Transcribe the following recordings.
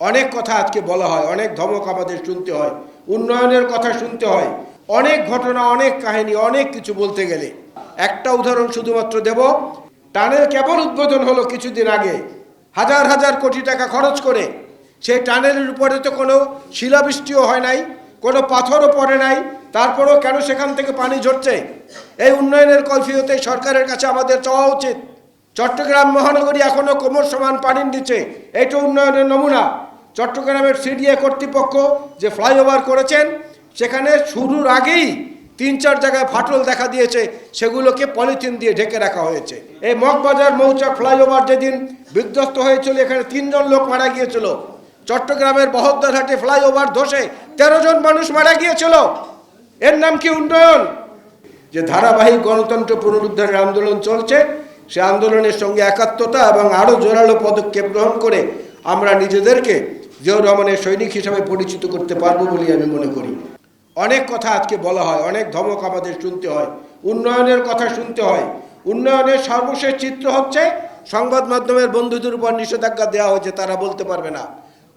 অনেক কথা আজকে বলা হয়, অনেক ধমক আমাদের শুনতে হয়, উন্নয়নের কথা শুনতে হয়, অনেক ঘটনা, অনেক কাহিনী, অনেক কিছু বলতে গেলে। একটা উদাহরণ শুধুমাত্র দেব, টানেল কেবল উদ্বোধন হলো কিছুদিন আগে, হাজার হাজার কোটি টাকা খরচ করে, সেই টানেলের উপরে তো কোনো শিলাবৃষ্টিও হয় নাই, কোনো পাথরও পড়ে নাই, তারপরেও কেন সেখান থেকে পানি ঝরছে? এই উন্নয়নের কৈফিয়তে সরকারের কাছে আমাদের চাওয়া উচিত। চট্টগ্রাম মহানগরী এখনও কোমর সমান পানির নিচে এটা উন্নয়নের নমুনা। চট্টগ্রামের সিডিএ কর্তৃপক্ষ যে ফ্লাইওভার করেছেন, সেখানে শুরুর আগেই তিন চার জায়গায় ফাটল দেখা দিয়েছে, সেগুলোকে পলিথিন দিয়ে ঢেকে রাখা হয়েছে। এই মগবাজার মৌচাক ফ্লাইওভার যেদিন বিধ্বস্ত হয়েছিল, এখানে তিনজন লোক মারা গিয়েছিল। চট্টগ্রামের বহদ্দারহাটে ফ্লাইওভার ধসে তেরো জন মানুষ মারা গিয়েছিল। এর নাম কি উন্নয়ন? যে ধারাবাহিক গণতন্ত্র পুনরুদ্ধারের আন্দোলন চলছে, সে আন্দোলনের সঙ্গে একাত্মতা এবং আরও জোরালো পদক্ষেপ গ্রহণ করে আমরা নিজেদেরকে জিয়াউর রহমানের সৈনিক হিসাবে পরিচিত করতে পারব বলে আমি মনে করি। অনেক কথা আজকে বলা হয়, অনেক ধমক আমাদের শুনতে হয়, উন্নয়নের কথা শুনতে হয়। উন্নয়নের সর্বশেষ চিত্র হচ্ছে, সংবাদ মাধ্যমের বন্ধুদের উপর নিষেধাজ্ঞা দেওয়া হয়েছে, তারা বলতে পারবে না।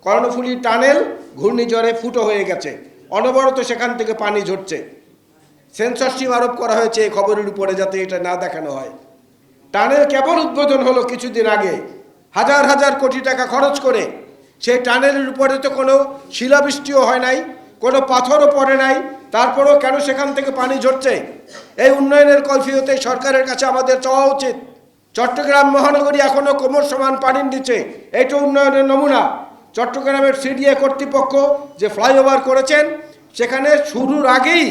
কর্ণফুলী টানেল ঘূর্ণিঝড়ে ফুটো হয়ে গেছে, অনবরত সেখান থেকে পানি ঝরছে। সেন্সরশিপ আরোপ করা হয়েছে, এই খবরের উপরে যাতে এটা না দেখানো হয়। টানেল কেবল উদ্বোধন হলো কিছুদিন আগে, হাজার হাজার কোটি টাকা খরচ করে সেই টানেলের উপরে তো কোনো শিলাবৃষ্টিও হয় নাই, কোনো পাথরও পড়ে নাই, তারপরেও কেন সেখান থেকে পানি ঝরছে? এই উন্নয়নের কৈফিয়তে সরকারের কাছে আমাদের চাওয়া উচিত। চট্টগ্রাম মহানগরী এখনও কোমর সমান পানির নিচে, এটা উন্নয়নের নমুনা। চট্টগ্রামের সিডিএ কর্তৃপক্ষ যে ফ্লাইওভার করেছেন, সেখানে শুরুর আগেই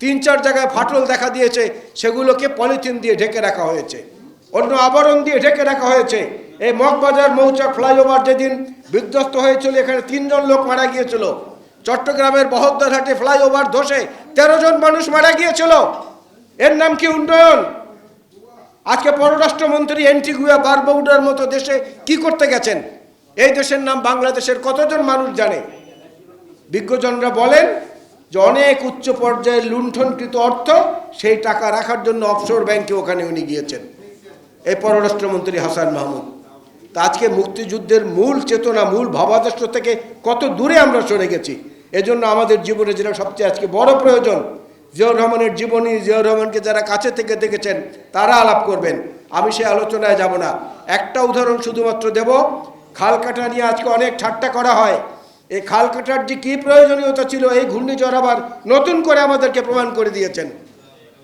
তিন চার জায়গায় ফাটল দেখা দিয়েছে, সেগুলোকে পলিথিন দিয়ে ঢেকে রাখা হয়েছে। অন্য আবরণ দিয়ে ঢেকে রাখা হয়েছে। এই মগবাজার, মৌচাক ফ্লাইওভার যেদিন বিধ্বস্ত হয়েছিল, এখানে তিনজন লোক মারা গিয়েছিল। চট্টগ্রামের বহদ্দারহাটে ফ্লাইওভার ধসে তেরো জন মানুষ মারা গিয়েছিল। এর নাম কি উন্নয়ন? আজকে পররাষ্ট্রমন্ত্রী এন্টিগুয়া বারবৌডার মতো দেশে কি করতে গেছেন? এই দেশের নাম বাংলাদেশের কতজন মানুষ জানে? বিজ্ঞজনরা বলেন যে অনেক উচ্চ পর্যায়ের লুণ্ঠনকৃত অর্থ সেই টাকা রাখার জন্য অফশোর ব্যাংকে ওখানে উনি গিয়েছেন। এই পররাষ্ট্রমন্ত্রী হাসান মাহমুদ। তা আজকে মুক্তিযুদ্ধের মূল চেতনা, মূল ভাবাদর্শ থেকে কত দূরে আমরা সরে গেছি? এজন্য আমাদের জীবনে যেটা সবচেয়ে আজকে বড় প্রয়োজন, জিয়াউর রহমানের জীবনী, জিয়াউর রহমানকে যারা কাছে থেকে দেখেছেন, তারা আলাপ করবেন। আমি সে আলোচনায় যাব না। একটা উদাহরণ শুধুমাত্র দেব খাল কাটা নিয়ে আজকে অনেক ঠাট্টা করা হয়। এই খাল কাটার যে কী প্রয়োজনীয়তা ছিল, এই ঘূর্ণিঝড় আবার নতুন করে আমাদেরকে প্রমাণ করে দিয়েছেন।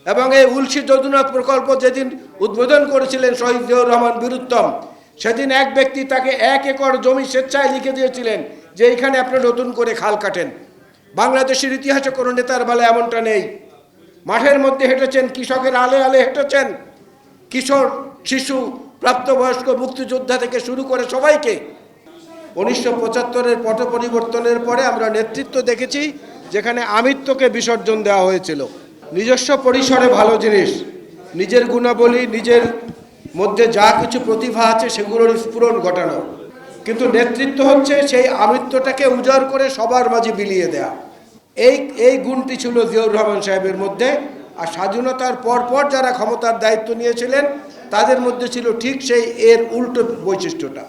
এবং এই উলসি যদুনাথ প্রকল্প যেদিন উদ্বোধন করেছিলেন শহীদ জিয়াউর রহমান বীরুত্তম। সেদিন এক ব্যক্তি তাকে এক একর জমি স্বেচ্ছায় লিখে দিয়েছিলেন যে এইখানে আপনি নতুন করে খাল কাটেন। বাংলাদেশের ইতিহাসে কোনো নেতার বেলা এমনটা নেই। মাঠের মধ্যে হেঁটেছেন, কৃষকের আলে আলে হেঁটেছেন। কিশোর, শিশু, প্রাপ্তবয়স্ক, মুক্তিযোদ্ধা থেকে শুরু করে সবাইকে উনিশশো পঁচাত্তরের পট পরিবর্তনের পরে আমরা নেতৃত্ব দেখেছি, যেখানে আমিত্বকে বিসর্জন দেওয়া হয়েছিল। নিজস্ব পরিসরে ভালো জিনিস। নিজের গুণাবলী, নিজের মধ্যে যা কিছু প্রতিভা আছে সেগুলোর স্ফুরণ ঘটানো। কিন্তু নেতৃত্ব হচ্ছে সেই আমিত্বটাকে উজাড় করে সবার মাঝে বিলিয়ে দেয়া। এই এই গুণটি ছিল জিয়াউর রহমান সাহেবের মধ্যে। আর স্বাধীনতার পর পর যারা ক্ষমতার দায়িত্ব নিয়েছিলেন, তাদের মধ্যে ছিল ঠিক সেই এর উল্টো বৈশিষ্ট্যটা।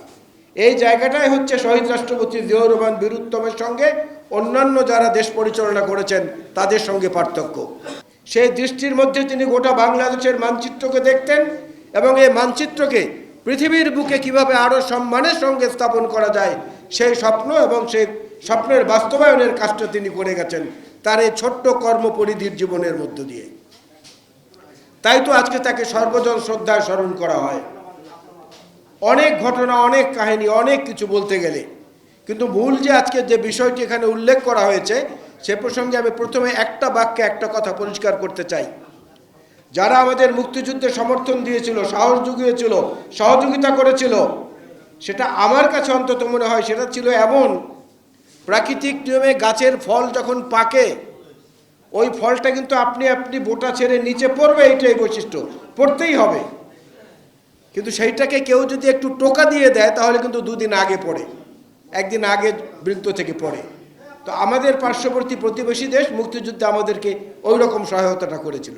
এই জায়গাটাই হচ্ছে শহীদ রাষ্ট্রপতি জিয়াউর রহমান বীরুত্তমের সঙ্গে। অন্যান্য যারা দেশ পরিচালনা করেছেন, তাদের সঙ্গে পার্থক্য। সেই দৃষ্টির মধ্যে তিনি গোটা বাংলাদেশের মানচিত্রকে দেখতেন এবং এই মানচিত্রকে পৃথিবীর বুকে কীভাবে আরও সম্মানের সঙ্গে স্থাপন করা যায়, সেই স্বপ্ন এবং সেই স্বপ্নের বাস্তবায়নের কাজটা তিনি করে গেছেন তার এই ছোট্ট কর্মপরিধির জীবনের মধ্য দিয়ে। তাই তো আজকে তাকে সর্বজন শ্রদ্ধায় স্মরণ করা হয়। অনেক ঘটনা, অনেক কাহিনী, অনেক কিছু বলতে গেলে। কিন্তু মূল যে আজকে যে বিষয়টি এখানে উল্লেখ করা হয়েছে সে প্রসঙ্গে আমি প্রথমে একটা বাক্যে একটা কথা পরিষ্কার করতে চাই। যারা আমাদের মুক্তিযুদ্ধে সমর্থন দিয়েছিল, সাহস জুগিয়েছিল, সহযোগিতা করেছিল, সেটা আমার কাছে অন্তত মনে হয় সেটা ছিল এমন, প্রাকৃতিক নিয়মে গাছের ফল যখন পাকে, ওই ফলটা কিন্তু আপনি আপনি বোটা ছেড়ে নিচে পড়বে এইটাই বৈশিষ্ট্য, পড়তেই হবে। কিন্তু সেইটাকে কেউ যদি একটু টোকা দিয়ে দেয়, তাহলে কিন্তু দুদিন আগে পড়ে, একদিন আগে বৃত্ত থেকে পড়ে। তো আমাদের পার্শ্ববর্তী প্রতিবেশী দেশ মুক্তিযুদ্ধে আমাদেরকে ওই রকম সহায়তাটা করেছিল।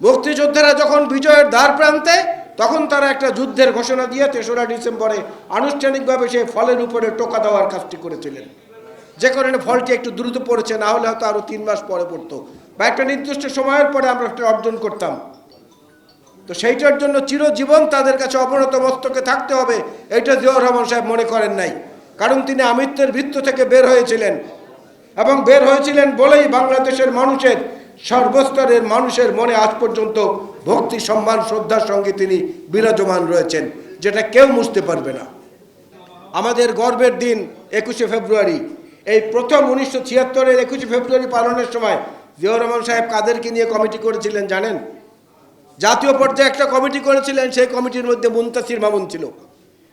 মুক্তিযোদ্ধারা যখন বিজয়ের দ্বার প্রান্তে, তখন তারা একটা যুদ্ধের ঘোষণা দিয়ে তেসরা ডিসেম্বরে আনুষ্ঠানিকভাবে সে ফলের উপরে টোকা দেওয়ার কাজটি করেছিলেন। যে কারণে ফলটি একটু দ্রুত পড়েছে, না হলে হয়তো আরও তিন মাস পরে পড়তো। বা একটা নির্দিষ্ট সময়ের পরে আমরা একটা অর্জন করতাম। তো সেইটার জন্য চিরজীবন তাদের কাছে অবনত মস্তকে থাকতে হবে, এটা জিয়াউর রহমান সাহেব মনে করেন নাই। কারণ তিনি আমিত্বের ভিত্ত থেকে বের হয়েছিলেন। এবং বের হয়েছিলেন বলেই বাংলাদেশের মানুষের, সর্বস্তরের মানুষের মনে আজ পর্যন্ত ভক্তি, সম্মান, শ্রদ্ধার সঙ্গে তিনি বিরাজমান রয়েছেন, যেটা কেউ মুছতে পারবে না। আমাদের গর্বের দিন একুশে ফেব্রুয়ারি। এই প্রথম উনিশশো ছিয়াত্তরের একুশে ফেব্রুয়ারি পালনের সময় জিয়াউর রহমান সাহেব কাদেরকে নিয়ে কমিটি করেছিলেন, জানেন? জাতীয় পর্যায়ে একটা কমিটি করেছিলেন, সেই কমিটির মধ্যে মুন্তাসির মামুন ছিল।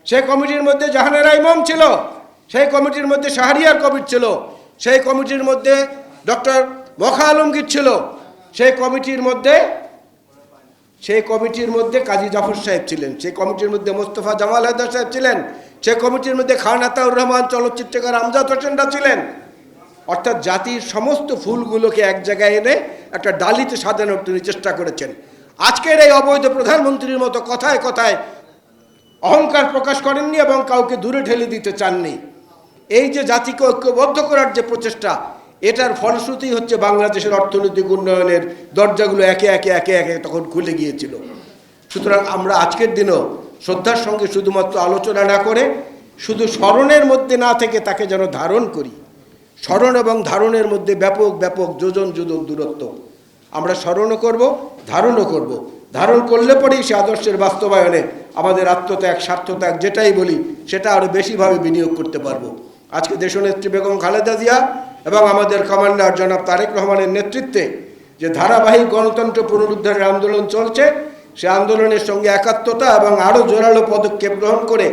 সেই কমিটির মধ্যে জাহানেরা ইমাম ছিল, সেই কমিটির মধ্যে শাহরিয়ার কবির ছিল, সেই কমিটির মধ্যে ডক্টর মখা আলমগীর ছিল, সেই কমিটির মধ্যে, সেই কমিটির মধ্যে কাজী জাফর সাহেব ছিলেন, সেই কমিটির মধ্যে মোস্তফা জামাল হায়দার সাহেব ছিলেন, সেই কমিটির মধ্যে খান আতাউর রহমান, চলচ্চিত্রকার আমজাদ হোসেনরা ছিলেন। অর্থাৎ জাতির সমস্ত ফুলগুলোকে এক জায়গায় এনে একটা ডালিতে সাজানোর তিনি চেষ্টা করেছেন। আজকের এই অবৈধ প্রধানমন্ত্রীর মতো কথায় কথায় অহংকার প্রকাশ করেননি এবং কাউকে দূরে ঠেলে দিতে চাননি। এই যে জাতিকে ঐক্যবদ্ধ করার যে প্রচেষ্টা, এটার ফলশ্রুতি হচ্ছে বাংলাদেশের অর্থনৈতিক উন্নয়নের দরজাগুলো একে একে একে একে তখন খুলে গিয়েছিল। সুতরাং আমরা আজকের দিনও শ্রদ্ধার সঙ্গে শুধুমাত্র আলোচনা না করে শুধু স্মরণের মধ্যে না থেকে তাকে যেন ধারণ করি। স্মরণ এবং ধারণের মধ্যে ব্যাপক ব্যাপক যোজন যোজন দূরত্ব। আমরা স্মরণও করব, ধারণও করব। ধারণ করলে পরেই সে আদর্শের বাস্তবায়নে আমাদের আত্মত্যাগ, স্বার্থত্যাগ যেটাই বলি, সেটা আরও বেশিভাবে বিনিয়োগ করতে পারব। আজকে দেশনেত্রী বেগম খালেদা জিয়া এবং আমাদের কমান্ডার জনাব তারেক রহমানের নেতৃত্বে যে ধারাবাহিক গণতন্ত্র পুনরুদ্ধারের আন্দোলন চলছে, সে আন্দোলনের সঙ্গে একাত্মতা এবং আরও জোরালো পদক্ষেপ গ্রহণ করে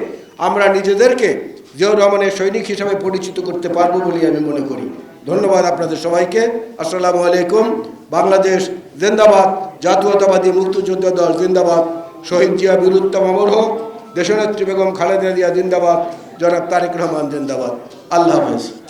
আমরা নিজেদেরকে জিয়াউর রহমানের সৈনিক হিসাবে পরিচিত করতে পারব বলে আমি মনে করি। ধন্যবাদ আপনাদের সবাইকে। আসসালামু আলাইকুম। বাংলাদেশ জিন্দাবাদ, জাতীয়তাবাদী মুক্তিযোদ্ধা দল জিন্দাবাদ। শহীদ জিয়া বীরুত্তম অমর হোক। দেশনেত্রী বেগম খালেদা জিয়া জিন্দাবাদ। জনাব তারেক রহমান জিন্দাবাদ। আল্লাহ হাফেজ।